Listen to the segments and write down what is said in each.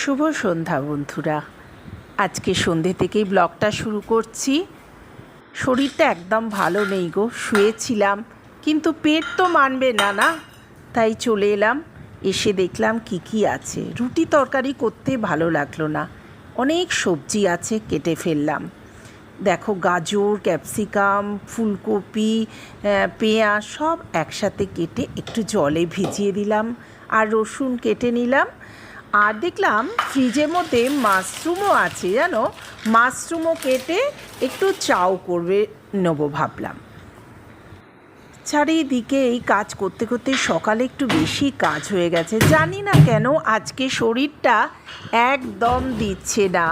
শুভ সন্ধ্যা, বন্ধুরা। আজকে সন্ধে থেকেই ব্লগটা শুরু করছি। শরীরটা একদম ভালো নেই গো, শুয়েছিলাম, কিন্তু পেট তো মানবে না না? তাই চলে এলাম, এসে দেখলাম কি কি আছে। রুটি তরকারি করতে ভালো লাগল না। অনেক সবজি আছে, কেটে ফেললাম। দেখো, গাজর, ক্যাপসিকাম, ফুলকপি পেঁয়াজ সব একসাথে কেটে একটু জলে ভিজিয়ে দিলাম। আর রসুন কেটে নিলাম। আর দেখলাম ফ্রিজের মধ্যে মাশরুমও আছে, জানো? মাশরুমও কেটে একটু চাও করবে নেব ভাবলাম। চারিদিকে এই কাজ করতে করতে সকালে একটু বেশি কাজ হয়ে গেছে। জানি না কেন আজকে শরীরটা একদম দিচ্ছে না।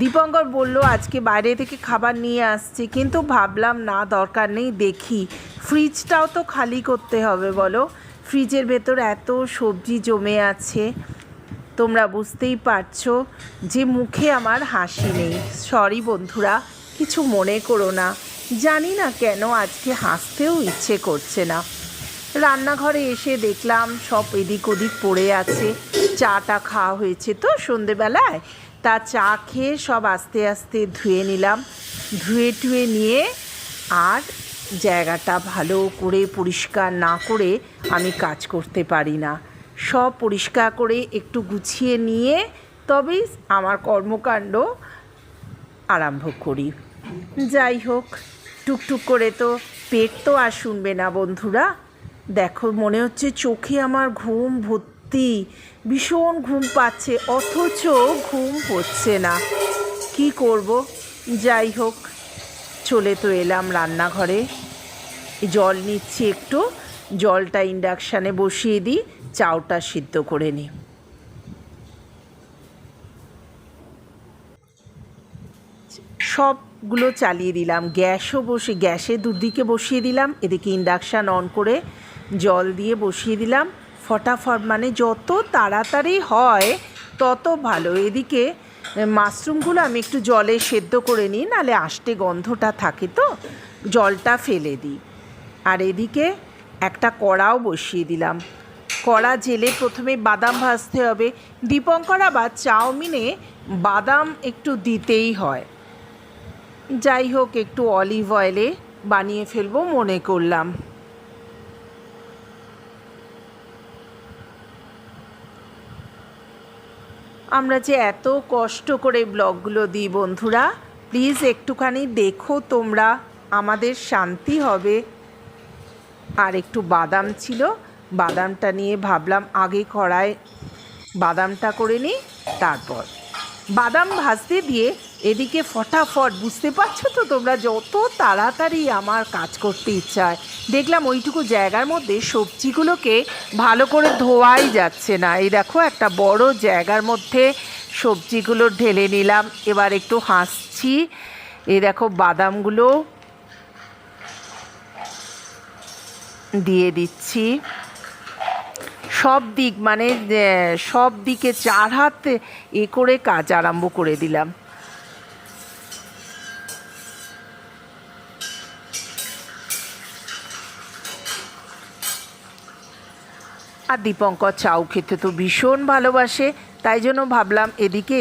দীপঙ্কর বলল, আজকে বাইরে থেকে খাবার নিয়ে আসছে। কিন্তু ভাবলাম, না, দরকার নেই, দেখি। ফ্রিজটাও তো খালি করতে হবে, বলো? ফ্রিজের ভেতর এত সবজি জমে আছে। তোমরা বুঝতেই পারছ যে মুখে আমার হাসি নেই। সরি বন্ধুরা, কিছু মনে করো না। জানি না কেন আজকে হাসতেও ইচ্ছে করছে না। রান্নাঘরে এসে দেখলাম সব এদিক ওদিক পড়ে আছে। চাটা খাওয়া হয়েছে তো সন্ধেবেলায়। তা চা খেয়ে সব আস্তে আস্তে ধুয়ে নিলাম। ধুয়ে টুয়ে নিয়ে আর জায়গাটা ভালো করে পরিষ্কার না করে আমি কাজ করতে পারি না। সব পরিষ্কার করে একটু গুছিয়ে নিয়ে তবেই আমার কর্মকাণ্ড আরম্ভ করি। যাই হোক, টুকটুক করে তো পেট তো আর শুনবে না বন্ধুরা। দেখো, মনে হচ্ছে চোখে আমার ঘুম ভর্তি। ভীষণ ঘুম পাচ্ছে, অথচ ঘুম হচ্ছে না। কি করব? যাই হোক, চলে তো এলাম রান্নাঘরে। জল নিচ্ছি একটু, জলটা ইন্ডাকশানে বসিয়ে দিই। চাউটা সিদ্ধ করে নিই সবগুলো চালিয়ে দিলাম। গ্যাসও বসে গ্যাসে দুদিকে বসিয়ে দিলাম। এদিকে ইন্ডাকশান অন করে জল দিয়ে বসিয়ে দিলাম। ফটাফট মানে যত তাড়াতাড়ি হয় তত ভালো। এদিকে মাশরুমগুলো আমি একটু জলে সেদ্ধ করে নিই নাহলে আষ্টে গন্ধটা থাকে তো, জলটা ফেলে দিই। আর এদিকে একটা কড়াও বসিয়ে দিলাম। কড়া জেলে প্রথমে বাদাম ভাজতে হবে। দীপঙ্কর আবার চাউমিনে বাদাম একটু দিতেই হয়। যাই হোক, একটু অলিভ অয়েলে বানিয়ে ফেলব মনে করলাম। আমরা যে এত কষ্ট করে ব্লগগুলো দিই বন্ধুরা, প্লিজ একটুখানি দেখো তোমরা, আমাদের শান্তি হবে। আর একটু বাদাম ছিল বাদামটা নিয়ে ভাবলাম আগে কড়ায় বাদামটা করে নিই, তারপর। বাদাম ভাজতে দিয়ে এদিকে ফটাফট, বুঝতে পারছ তো তোমরা যত তাড়াতাড়ি আমার কাজ করতে ইচ্ছা দেখলাম ওইটুকু জায়গার মধ্যে সবজিগুলোকে ভালো করে ধোয়াই যাচ্ছে না। এই দেখো একটা বড় জায়গার মধ্যে সবজিগুলো ঢেলে নিলাম, এবার একটু হাসছি। এই দেখো বাদামগুলো দিয়ে দিচ্ছি। সব দিক মানে সব দিকে চার হাত এ করে কাজ আরম্ভ করে দিলাম। আর দীপঙ্কর চাউ খেতে তো ভীষণ ভালোবাসে, তাই জন্য ভাবলাম এদিকে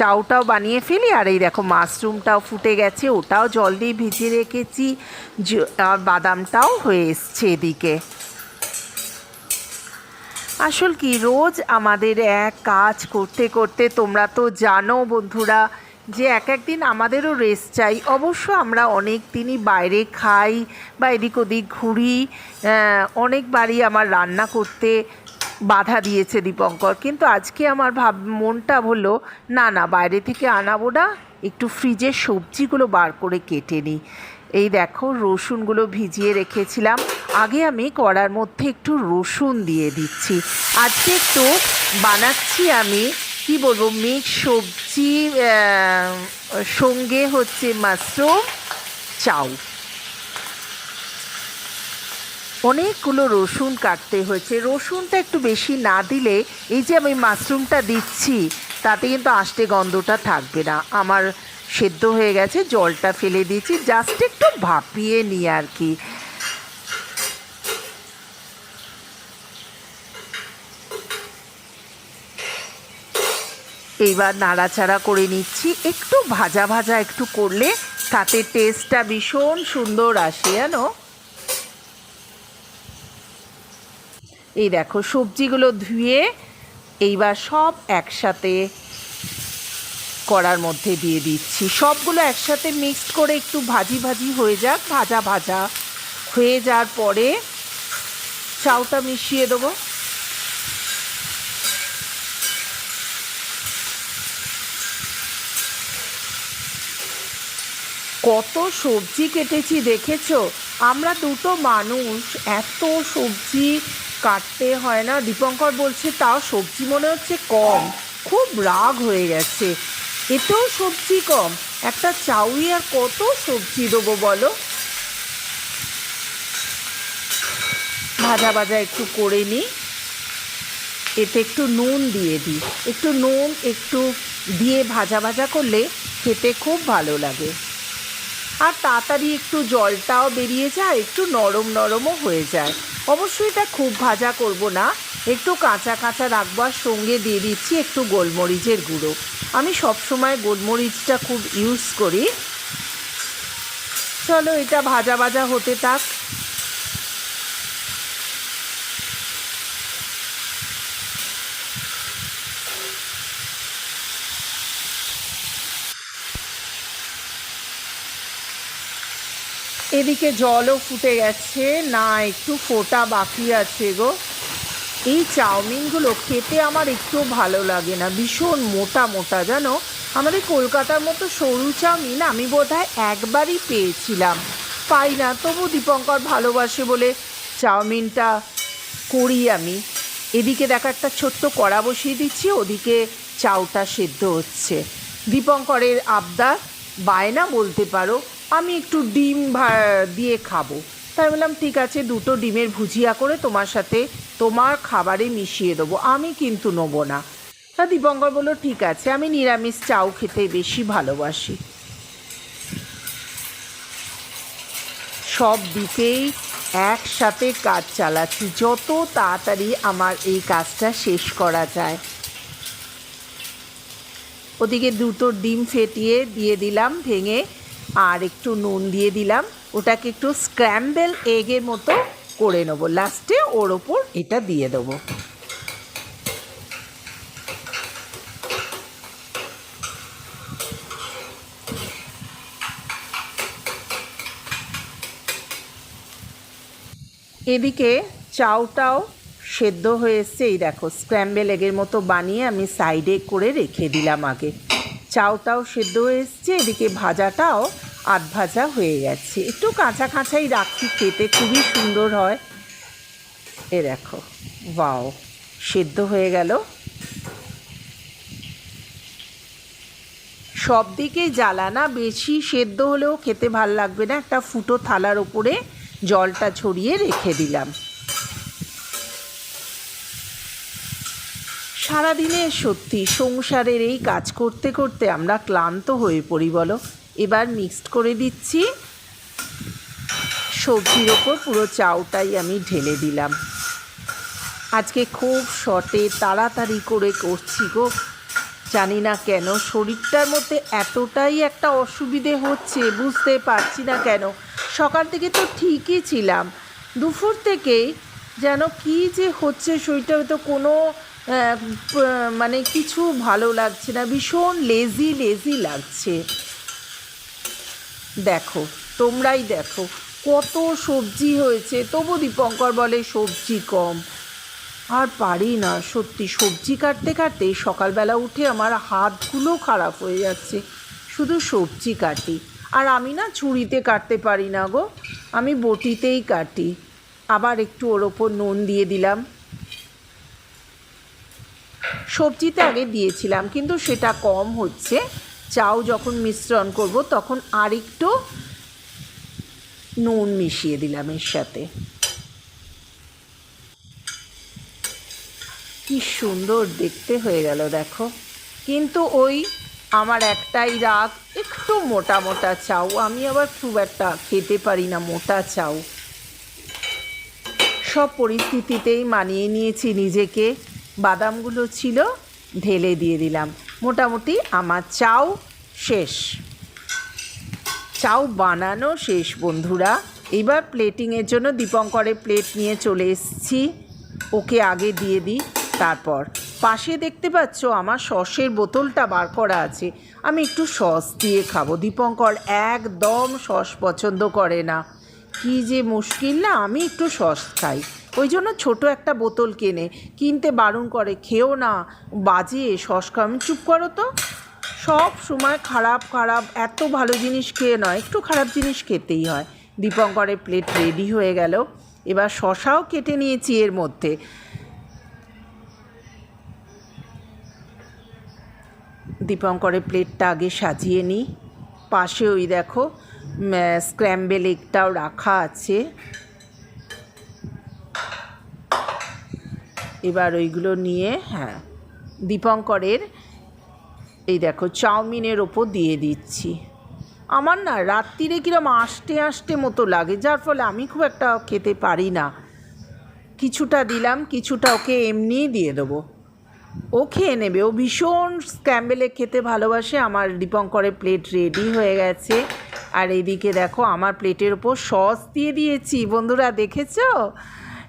চাউটাও বানিয়ে ফেলি। আর এই দেখো, মাশরুমটাও ফুটে গেছে, ওটাও জল দিয়ে ভিজিয়ে রেখেছি আর বাদামটাও হয়ে এসছে এদিকে। আসল কি, রোজ আমাদের এক কাজ করতে করতে তোমরা তো জানো বন্ধুরা যে এক একদিন আমাদেরও রেস্ট চাই। অবশ্য আমরা অনেক দিনই বাইরে খাই বা এদিক ওদিক ঘুরি অনেকবারই আমার রান্না করতে বাধা দিয়েছে দীপঙ্কর। কিন্তু আজকে আমার ভাব, মনটা হলো, না না, বাইরে থেকে আনাবো না, একটু ফ্রিজের সবজিগুলো বার করে কেটে নিই। এই দেখো, রসুনগুলো ভিজিয়ে রেখেছিলাম। আগে আমি কড়ার মধ্যে একটু রসুন দিয়ে দিচ্ছি। আজকে একটু বানাচ্ছি আমি, কি বলব মিক্স সবজি সঙ্গে হচ্ছে মাশরুম, চাউ। অনেকগুলো রসুন কাটতে হয়েছে। রসুনটা একটু বেশি না দিলে এই যে আমি মাশরুমটা দিচ্ছি, তাতে কিন্তু আষ্টে গন্ধটা থাকবে না। আমার সেদ্ধ হয়ে গেছে, জলটা ফেলে দিয়েছি, জাস্ট একটু ভাপিয়ে নিই আর কি। এইবার নাড়াচাড়া করে নিচ্ছি। একটু ভাজা ভাজা একটু করলে তাতে টেস্টটা ভীষণ সুন্দর আসে, জানো? এই দেখো, সবজিগুলো ধুয়ে এইবার সব একসাথে করার মধ্যে দিয়ে দিচ্ছি। সবগুলো একসাথে মিক্সড করে একটু ভাজি ভাজি হয়ে যাক, ভাজা ভাজা হয়ে যাওয়ার পরে চাউটা মিশিয়ে দেবো। কত সবজি কেটেছি দেখেছ? আমরা দুটো মানুষ, এত সবজি কাটতে হয় না। দীপঙ্কর বলছে, তাও সবজি মনে হচ্ছে কম। খুব রাগ হয়ে গেছে। এতেও সবজি কম। একটা চাউই আর কত সবজি দেবো বলো? ভাজা ভাজা একটু করে নিই। এতে একটু নুন দিয়ে দিই। একটু নুন, একটু দিয়ে ভাজা ভাজা করলে খেতে খুব ভালো লাগে। আর তাড়াতাড়ি একটু জলটাও বেরিয়ে যায়, একটু নরম নরমও হয়ে যায়। অবশ্যই এটা খুব ভাজা করব না। একটু কাঁচা কাঁচা রাখব আর সঙ্গে দিয়ে দিচ্ছি একটু গোলমরিচের গুঁড়ো। আমি সবসময় গোলমরিচটা খুব ইউজ করি। চলো এটা ভাজা ভাজা হতে থাক। এদিকে জলও ফুটে গেছে, না একটু ফোটা বাকি আছে গো। এই চাউমিনগুলো খেতে আমার একটু ভালো লাগে না, ভীষণ মোটা মোটা, জানো? আমাদের কলকাতার মতো সরু চাউমিন আমি বোধহয় একবারই পেয়েছিলাম। পাই না, তবু দীপঙ্কর ভালোবাসে বলে, চাউমিনটা করি আমি। এদিকে দেখা একটা ছোট্ট কড়া বসিয়ে দিচ্ছি, ওদিকে চাউটা সেদ্ধ হচ্ছে। দীপঙ্করের আবদার, বায়না বলতে পারো আমি একটু ডিম দিয়ে খাব। তাই বললাম, ঠিক আছে, দুটো ডিমের ভুজিয়া করে তোমার সাথে তোমার খাবারে মিশিয়ে দেবো। আমি কিন্তু নেব না। তা দীপঙ্কর বলল, ঠিক আছে, আমি নিরামিষ চাউ খেতে বেশি ভালোবাসি। সব দিকেই একসাথে কাজ চালাচ্ছি। যত তাড়াতাড়ি আমার এই কাজটা শেষ করা যায়। ওদিকে দুটো ডিম ফেটিয়ে দিয়ে দিলাম, ভেঙে আর একটু নুন দিয়ে দিলাম। ওটাকে একটু স্ক্র্যাম্বেল এগের মতো করে নেব। লাস্টে ওর ওপর এটা দিয়ে দেবো। এদিকে চাউটাও সেদ্ধ হয়ে এসছে। এই দেখো স্ক্র্যাম্বেল এগের মতো বানিয়ে আমি সাইডে করে রেখে দিলাম আগে। চাউটাও সেদ্ধ হয়ে এসছে, এদিকে ভাজাটাও আধ ভাজা হয়ে গেছে। একটু কাঁচা কাঁচাই রাখি, খেতে খুবই সুন্দর হয়। এ দেখো বাও সেদ্ধ হয়ে গেল। সব দিকেই জ্বালানা বেশি সেদ্ধ হলেও খেতে ভালো লাগবে না, একটা ফুটো থালার ওপরে জলটা ছড়িয়ে রেখে দিলাম। সারাদিনে সত্যি সংসারের এই কাজ করতে করতে আমরা ক্লান্ত হয়ে পড়ি, বলো। এবার মিক্সড করে দিচ্ছি। সবজির ওপর পুরো চাউটাই আমি ঢেলে দিলাম। আজকে খুব শর্টে তাড়াতাড়ি করে করছি গো। জানি না কেন, শরীরটার মধ্যে এতটাই একটা অসুবিধে হচ্ছে, বুঝতে পারছি না কেন। সকাল থেকে তো ঠিকই ছিলাম। দুপুর থেকেই যেন কি যে হচ্ছে, শরীরটা হয়তো কোনো মানে কিছু ভালো লাগছে না, ভীষণ লেজি লেজি লাগছে। দেখো, তোমরাই দেখো, কত সবজি হয়েছে। তবু দীপঙ্কর বলে, সবজি কম। আর পারি না, সত্যি, সবজি কাটতে কাটতে সকালবেলা উঠে আমার হাতগুলো খারাপ হয়ে যাচ্ছে। শুধু সবজি কাটি। আর আমি না ছুরিতে কাটতে পারি না গো, আমি বটিতেই কাটি। আবার একটু ওর ওপর নুন দিয়ে দিলাম। সবজিতে আগে দিয়েছিলাম, কিন্তু সেটা কম হচ্ছে। চাও যখন মিশ্রণ করব, তখন আরেকটু নুন মিশিয়ে দিলাম এর সাথে। কি সুন্দর দেখতে হয়ে গেল, দেখো। কিন্তু ওই আমার একটাই রাগ, একটু মোটা মোটা চাউ আমি আবার খুব একটা খেতে পারি না মোটা চাউ সব পরিস্থিতিতেই মানিয়ে নিয়েছি নিজেকে। বাদামগুলো ছিল, ঢেলে দিয়ে দিলাম। মোটামুটি আমার চাও শেষ। চাও বানানো শেষ, বন্ধুরা। এবার প্লেটিংয়ের জন্য দীপঙ্করের প্লেট নিয়ে চলে এসেছি। ওকে আগে দিয়ে দিই, তারপর। পাশে দেখতে পাচ্ছ আমার সসের বোতলটা বার করা আছে। আমি একটু সস দিয়ে খাব। দীপঙ্কর একদম সস পছন্দ করে না। কি যে মুশকিল না, আমি একটু সস খাই। ওই জন্য ছোটো একটা বোতল কেনে। কিনতে বারণ করে, খেও না, বাজে সস খাও আমি, চুপ করো তো। সব সময় খারাপ খারাপ, এত ভালো জিনিস খেয়ে নয়, একটু খারাপ জিনিস খেতেই হয়। দীপঙ্করের প্লেট রেডি হয়ে গেল। এবার শশাও কেটে নিয়েছি এর মধ্যে। দীপঙ্করের প্লেটটা আগে সাজিয়ে নিই। পাশে ওই দেখো স্ক্র্যাম্বেল এগটাও রাখা আছে। এবার ওইগুলো নিয়ে হ্যাঁ দীপঙ্করের এই দেখো চাউমিনের ওপর দিয়ে দিচ্ছি। আমার না রাত্রিরে কিরম আষ্টে আষ্টে মতো লাগে, যার ফলে আমি খুব একটা খেতে পারি না। কিছুটা দিলাম, কিছুটা ওকে এমনিই দিয়ে দেবো। ও খেয়ে নেবে, ও ভীষণ স্ক্যাম্বেলে খেতে ভালোবাসে। আমার দীপঙ্করের প্লেট রেডি হয়ে গেছে। আর এদিকে দেখো, আমার প্লেটের ওপর সস দিয়ে দিয়েছি। বন্ধুরা দেখেছ?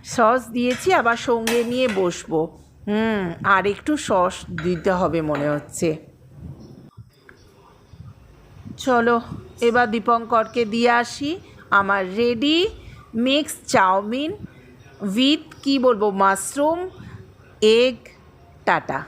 সস দিয়েছি, আবার সঙ্গে নিয়ে বসবো। হুম, আর একটু সস দিতে হবে মনে হচ্ছে। চলো, এবার দীপঙ্করকে দিয়ে আসি। আমার রেডি মিক্স চাউমিন উইথ কি বলব মাশরুম এগ টাটা।